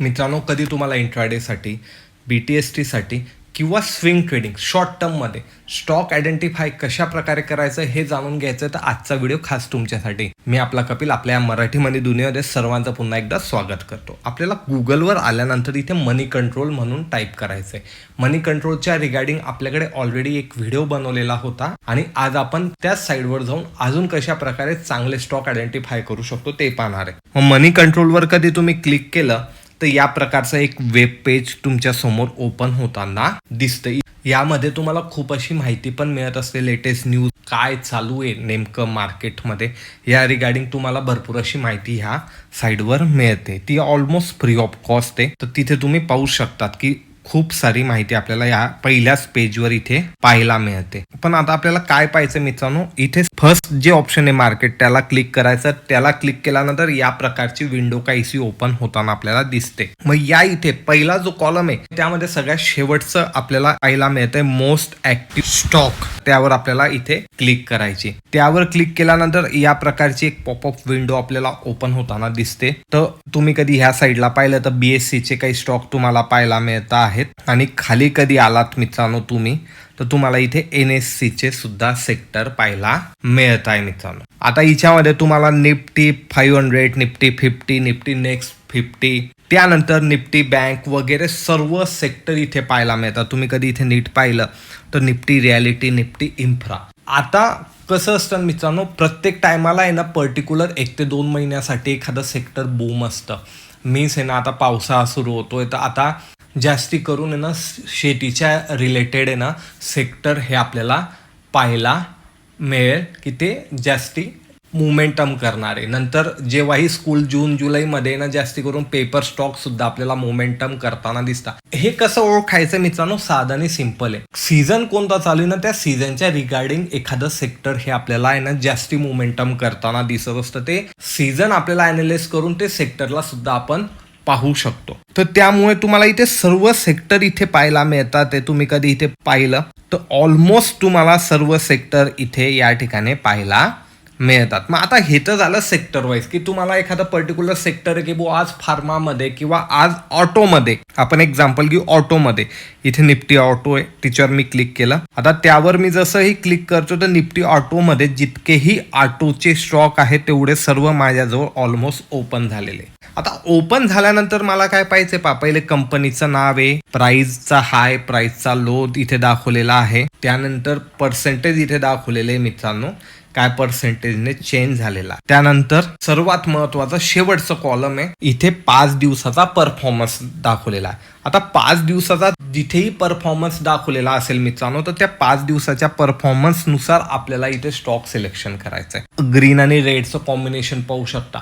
मित्रांनो कधी तुम्हाला इंट्राडेसाठी बी टी एस टीसाठी किंवा स्विंग ट्रेडिंग शॉर्ट टर्ममध्ये स्टॉक आयडेंटिफाय कशा प्रकारे करायचं हे जाणून घ्यायचं तर आजचा व्हिडिओ खास तुमच्यासाठी. मी आपला कपिल आपल्या या मराठी मनी दुनियामध्ये सर्वांचं पुन्हा एकदा स्वागत करतो. आपल्याला गुगलवर आल्यानंतर इथे मनी कंट्रोल म्हणून टाईप करायचं आहे मनी कंट्रोलच्या रिगार्डिंग आपल्याकडे ऑलरेडी एक व्हिडिओ बनवलेला होता आणि आज आपण त्याच साईडवर जाऊन अजून कशा प्रकारे चांगले स्टॉक आयडेंटिफाय करू शकतो ते पाहणार आहे. मग मनी कंट्रोलवर कधी तुम्ही क्लिक केलं तर या प्रकारचं एक वेब पेज तुमच्यासमोर ओपन होताना दिसतं यामध्ये तुम्हाला खूप अशी माहिती पण मिळत असते लेटेस्ट न्यूज काय चालू आहे नेमकं मार्केटमध्ये या रिगार्डिंग तुम्हाला भरपूर अशी माहिती ह्या साईडवर मिळते. ती ऑलमोस्ट फ्री ऑफ कॉस्ट आहे. तर तिथे तुम्ही पाहू शकतात की खूप सारी माहिती आपल्याला या पहिल्याच पेजवर इथे पाहायला मिळते. पण आता आपल्याला काय पाहायचं मित्रांनो? इथे फर्स्ट जे ऑप्शन आहे मार्केट त्याला क्लिक करायचं. त्याला क्लिक केल्यानंतर या प्रकारची विंडो काहीशी ओपन होताना आपल्याला दिसते. मग या इथे पहिला जो कॉलम आहे त्यामध्ये सगळ्यात शेवटचं आपल्याला पाहायला मिळतंय मोस्ट ऍक्टिव्ह स्टॉक त्यावर आपल्याला इथे क्लिक करायची. त्यावर क्लिक केल्यानंतर या प्रकारची एक पॉपअप विंडो आपल्याला ओपन होताना दिसते. तर तुम्ही कधी ह्या साईडला पाहिलं तर बीएससी चे काही स्टॉक तुम्हाला पाहायला मिळत आहेत. आणि खाली कधी आलात मित्रांनो तुम्ही तर तुम्हाला इथे एन एस सी चे सुद्धा सेक्टर पाहायला मिळत आहे मित्रांनो. आता हिच्यामध्ये तुम्हाला Nifty five hundred Nifty fifty Nifty next fifty त्यानंतर निफ्टी बँक वगैरे सर्व सेक्टर इथे पाहायला मिळतात. तुम्ही कधी इथे नीट पाहिलं तर निफ्टी रियालिटी निफ्टी इन्फ्रा आता कसं असतं मित्रांनो प्रत्येक टायमाला आहे ना पर्टिक्युलर एक ते दोन महिन्यासाठी एखादं सेक्टर बूम असतं. मीन्स आहे ना आता पावसाळा सुरू होतोय. तर आता जास्ती करून आहे ना शेतीच्या रिलेटेड आहे ना सेक्टर हे आपल्याला पाहायला मिळेल की ते जास्ती मुमेंटम करणारे. नंतर जेव्हाही स्कूल जून जुलैमध्ये ना जास्ती करून पेपर स्टॉक सुद्धा आपल्याला मोमेंटम करताना दिसतात. हे कसं ओळखायचं मित्रांनो? साधं आणि सिंपल आहे. सीझन कोणता चालू आहे ना त्या सीझनच्या रिगार्डिंग एखादं सेक्टर हे आपल्याला आहे ना जास्ती मोमेंटम करताना दिसत असतं. ते सीझन आपल्याला अनालिस करून ते सेक्टरला सुद्धा आपण पाहू शकतो. तर त्यामुळे तुम्हाला इथे सर्व सेक्टर इथे पाहायला मिळतात ते तुम्ही कधी इथे पाहिलं? तर ऑलमोस्ट तुम्हाला सर्व सेक्टर इथे या ठिकाणी पाहायला मिळतात. मग आता हे तर झालं सेक्टर वाईज की तुम्हाला एखादं पर्टिक्युलर सेक्टर आहे की बुवा आज फार्मामध्ये किंवा आज ऑटोमध्ये आपण एक्झाम्पल घेऊ ऑटोमध्ये इथे निफ्टी ऑटो आहे तिच्यावर मी क्लिक केलं. आता त्यावर मी जसंही क्लिक करतो तर निफ्टी ऑटोमध्ये जितकेही ऑटोचे स्टॉक आहेत तेवढे सर्व माझ्याजवळ ऑलमोस्ट ओपन झालेले. आता ओपन झाल्यानंतर मला काय पाहिजे पा पहिले कंपनीचं नाव आहे प्राईजचा हाय प्राईजचा लो इथे दाखवलेला आहे. त्यानंतर पर्सेंटेज इथे दाखवलेले आहे मित्रांनो. काय पर्सेंटेजने चेंज झालेला? त्यानंतर सर्वात महत्त्वाचा शेवटचं कॉलम आहे. इथे पाच दिवसाचा परफॉर्मन्स दाखवलेला आहे. आता पाच दिवसाचा जिथेही परफॉर्मन्स दाखवलेला असेल मित्रांनो तर त्या पाच दिवसाच्या परफॉर्मन्सनुसार आपल्याला इथे स्टॉक सिलेक्शन करायचं आहे ग्रीन आणि रेडचं कॉम्बिनेशन पाहू शकता.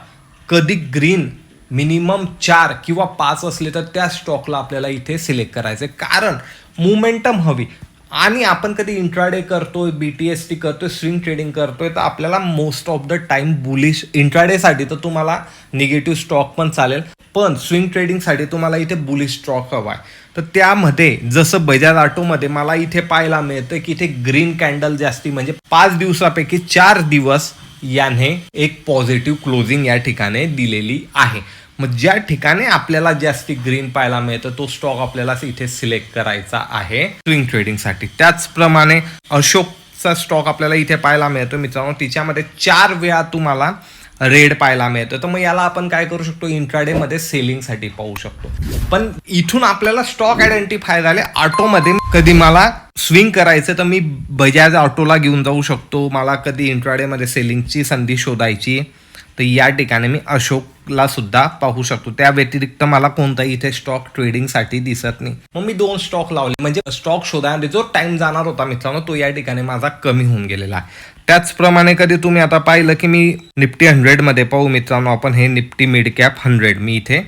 कधी ग्रीन मिनिमम चार किंवा पाच असले तर त्या स्टॉकला आपल्याला इथे सिलेक्ट करायचं कारण मुमेंटम हवी. आणि आपण कधी इंट्राडे करतोय बी टी एस टी करतोय स्विंग ट्रेडिंग करतोय तर आपल्याला most of the time bullish इंट्राडेसाठी तर तुम्हाला निगेटिव्ह स्टॉक पण चालेल. पण स्विंग ट्रेडिंगसाठी तुम्हाला इथे बुलिश स्टॉक हवा आहे तर त्यामध्ये जसं बजाज ऑटोमध्ये मला इथे पाहायला मिळतं की इथे ग्रीन कॅन्डल जास्ती म्हणजे पाच दिवसापैकी चार दिवस याने एक पॉझिटिव्ह क्लोजिंग या ठिकाणी दिलेली आहे. मग ज्या ठिकाणी आपल्याला जास्ती ग्रीन पाहायला मिळतं तो स्टॉक आपल्याला इथे सिलेक्ट करायचा आहे स्विंग ट्रेडिंगसाठी त्याचप्रमाणे अशोकचा स्टॉक आपल्याला इथे पाहायला मिळतो मित्रांनो. तिच्यामध्ये चार वेळा तुम्हाला रेड पाहायला मिळतं. तर मग याला आपण काय करू शकतो? इंट्राडेमध्ये सेलिंगसाठी पाहू शकतो. पण इथून आपल्याला स्टॉक आयडेंटिफाय झाले. ऑटोमध्ये कधी मला स्विंग करायचं तर मी बजाज ऑटोला घेऊन जाऊ शकतो. मला कधी इंट्राडेमध्ये सेलिंगची संधी शोधायची तर या ठिकाणी मी अशोकला सुद्धा पाहू शकतो. त्या व्यतिरिक्त मला कोणताही इथे स्टॉक ट्रेडिंगसाठी दिसत नाही. मग मी दोन स्टॉक लावले. म्हणजे स्टॉक शोधायमध्ये जो टाइम जाणार होता मित्रांनो तो या ठिकाणी माझा कमी होऊन गेलेला आहे. त्याचप्रमाणे कधी तुम्ही आता पाहिलं की मी निफ्टी हंड्रेडमध्ये पाहू मित्रांनो आपण हे निफ्टी मिड कॅप हंड्रेड मी इथे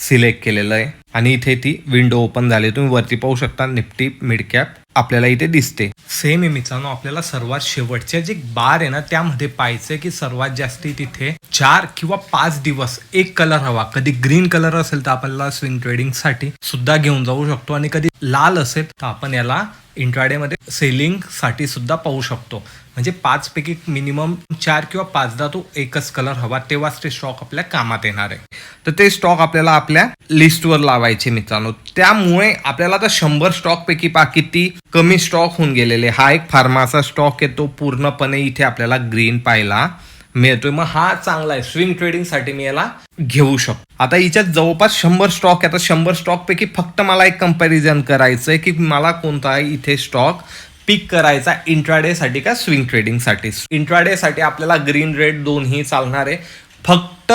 सिलेक्ट केलेलं आहे. आणि इथे ती विंडो ओपन झाली तुम्ही वरती पाहू शकता निफ्टी मिड कॅप आपल्याला इथे दिसते. सेम मित्रांनो आपल्याला सर्वात शेवटचे जे बार आहे ना त्यामध्ये पाहायचं की सर्वात जास्ती तिथे चार किंवा पाच दिवस एक कलर हवा. कधी ग्रीन कलर असेल तर आपल्याला स्विंग ट्रेडिंगसाठी सुद्धा घेऊन जाऊ शकतो आणि कधी लाल असेल तर आपण याला इंट्राडे मध्ये सेलिंगसाठी सुद्धा पाहू शकतो. म्हणजे पाचपैकी मिनिमम चार किंवा पाचदा तो एकच कलर हवा तेव्हाच ते स्टॉक आपल्या कामात येणार आहे. तर ते स्टॉक आपल्याला आपल्या लिस्टवर लावायचे मित्रांनो. त्यामुळे आपल्याला आता शंभर स्टॉक पैकी पा किती कमी स्टॉक होऊन गेलेले. हा एक फार्माचा स्टॉक आहे तो पूर्णपणे इथे आपल्याला ग्रीन पाहायला मिळतोय. मग हा चांगला आहे. स्विंग ट्रेडिंगसाठी मी याला घेऊ शकतो. आता हिच्यात जवळपास शंभर स्टॉक आहे. आता शंभर स्टॉक पैकी फक्त मला एक कंपॅरिझन आहे की मला कोणता इथे स्टॉक पिक करायचा इंट्राडे साठी का स्विंग ट्रेडिंगसाठी? इंट्राडे साठी आपल्याला ग्रीन रेड दोन्ही चालणार. आहे फक्त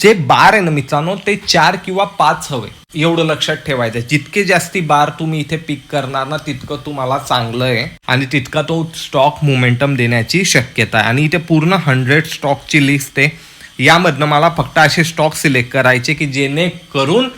जे बार आहे ना मित्रांनो ते चार किंवा पाच हवे. एवढं लक्षात ठेवायचं जितके जास्ती बार तुम्ही इथे पिक करणार ना तितकं तुम्हाला चांगलं आहे आणि तितका तो स्टॉक मोमेंटम देण्याची शक्यता आहे. आणि इथे पूर्ण हंड्रेड स्टॉकची लिस्ट आहे. यामधनं मला फक्त असे स्टॉक सिलेक्ट करायचे की जेणेकरून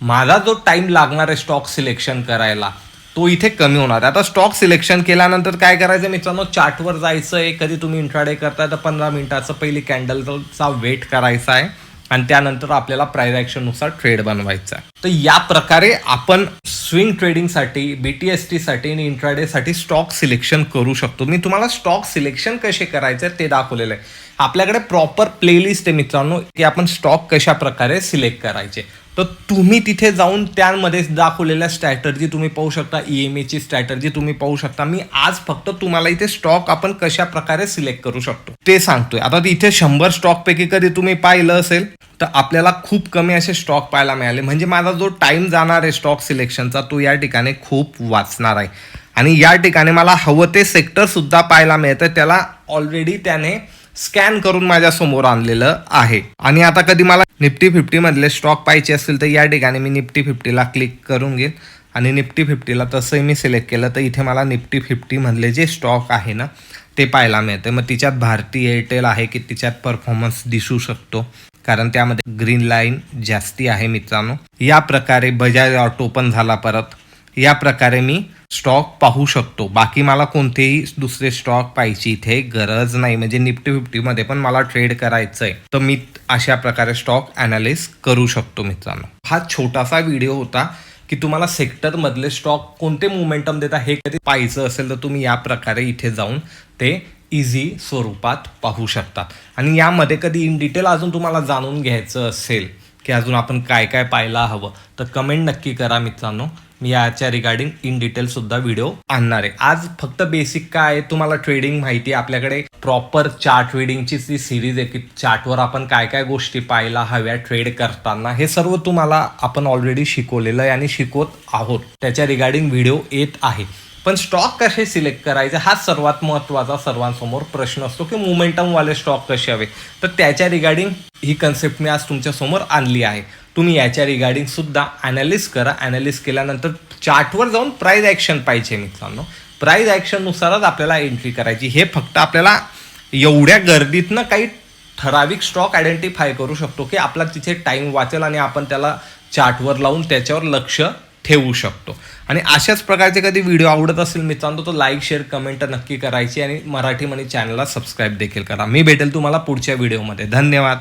माझा जो टाइम लागणार आहे स्टॉक सिलेक्शन करायला तो इथे कमी होणार. आता स्टॉक सिलेक्शन केल्यानंतर काय करायचं मित्रांनो? चार्टवर जायचं आहे कधी तुम्ही इंट्राडे करताय तर पंधरा मिनिटाचं पहिली कॅन्डलचा वेट करायचा आहे. आणि त्यानंतर आपल्याला प्राईज ॲक्शननुसार ट्रेड बनवायचा आहे. तर या प्रकारे आपण स्विंग ट्रेडिंगसाठी बी टी एस टीसाठी आणि इंट्राडेसाठी स्टॉक सिलेक्शन करू शकतो. मी तुम्हाला स्टॉक सिलेक्शन कसे करायचे ते दाखवलेलं आहे. आपल्याकडे प्रॉपर प्लेलिस्ट आहे मित्रांनो की आपण स्टॉक कशा प्रकारे सिलेक्ट करायचे. तर तुम्ही तिथे जाऊन त्यामध्ये दाखवलेल्या स्ट्रॅटर्जी तुम्ही पाहू शकता ई एम एची स्ट्रॅटर्जी तुम्ही पाहू शकता. मी आज फक्त तुम्हाला इथे स्टॉक आपण कशा प्रकारे सिलेक्ट करू शकतो ते सांगतोय. आता इथे शंभर स्टॉक पैकी कधी तुम्ही पाहिलं असेल तर आपल्याला खूप कमी असे स्टॉक पाहायला मिळाले. म्हणजे माझा जो टाइम जाणार आहे स्टॉक सिलेक्शनचा तो या ठिकाणी खूप वाचणार आहे. आणि या ठिकाणी मला हवं ते सेक्टर सुद्धा पाहायला मिळतं त्याला ऑलरेडी त्याने स्कॅन करून माझ्यासमोर आणलेलं आहे. आणि आता कधी मला निफ्टी फिफ्टी मधले स्टॉक पाहिजे असतील तर या ठिकाणी मी निफ्टी फिफ्टीला क्लिक करून घेईन. आणि निफ्टी फिफ्टीला तसंही मी सिलेक्ट केलं तर इथे मला निफ्टी फिफ्टी मधले जे स्टॉक आहे ना ते पाहायला मिळते. मग तिच्यात भारती एअरटेल आहे की तिच्यात परफॉर्मन्स दिसू शकतो? कारण त्यामध्ये ग्रीन लाईन जास्ती आहे मित्रांनो. या प्रकारे बजाज ऑटो पण झाला परत. या प्रकारे मी स्टॉक पाहू शकतो. बाकी मला कोणतेही दुसरे स्टॉक पाहिजे इथे गरज नाही. म्हणजे निफ्टी फिफ्टीमध्ये पण मला ट्रेड करायचं आहे तर मी अशा प्रकारे स्टॉक अनालिस करू शकतो मित्रांनो. हा छोटासा व्हिडिओ होता की तुम्हाला सेक्टरमधले स्टॉक कोणते मुवमेंटम देतात हे कधी पाहायचं असेल तर तुम्ही या प्रकारे इथे जाऊन ते इझी स्वरूपात पाहू शकतात. आणि यामध्ये कधी इन डिटेल अजून तुम्हाला जाणून घ्यायचं असेल की अजून आपण काय काय पाहायला हवं तर कमेंट नक्की करा मित्रांनो. मी याच्या रिगार्डिंग इन डिटेल सुद्धा व्हिडिओ आणणार आहे. आज फक्त बेसिक काय आहे तुम्हाला ट्रेडिंग माहिती आहे. आपल्याकडे प्रॉपर चार्ट ट्रेडिंगची जी सिरीज आहे की चार्टवर आपण काय काय गोष्टी पाहायला हव्या ट्रेड करताना हे सर्व तुम्हाला आपण ऑलरेडी शिकवलेलं आहे आणि शिकवत आहोत. त्याच्या रिगार्डिंग व्हिडिओ येत आहे. पण स्टॉक कसे सिलेक्ट करायचे? हा सर्वात महत्त्वाचा सर्वांसमोर प्रश्न असतो की मोमेंटमवाले स्टॉक कसे हवे? तर त्याच्या रिगार्डिंग ही कन्सेप्ट मी आज तुमच्यासमोर आणली आहे. तुम्ही याच्या रिगार्डिंग सुद्धा अनालिस करा. अनालिस केल्यानंतर चार्टवर जाऊन प्राईज ॲक्शन पाहिजे मित्रांनो. प्राईज ॲक्शननुसारच आपल्याला एंट्री करायची. हे फक्त आपल्याला एवढ्या गर्दीतनं काही ठराविक स्टॉक आयडेंटिफाय करू शकतो की आपला तिथे टाईम वाचेल आणि आपण त्याला चार्टवर लावून त्याच्यावर लक्ष ठेवू शकतो. आणि अशाच प्रकारचे कधी व्हिडिओ आवडत असेल मित्रांनो तो लाईक शेअर कमेंट नक्की करायची आणि मराठी मनी चॅनलला सबस्क्राईब देखील करा. मी भेटेल तुम्हाला पुढच्या व्हिडिओमध्ये धन्यवाद.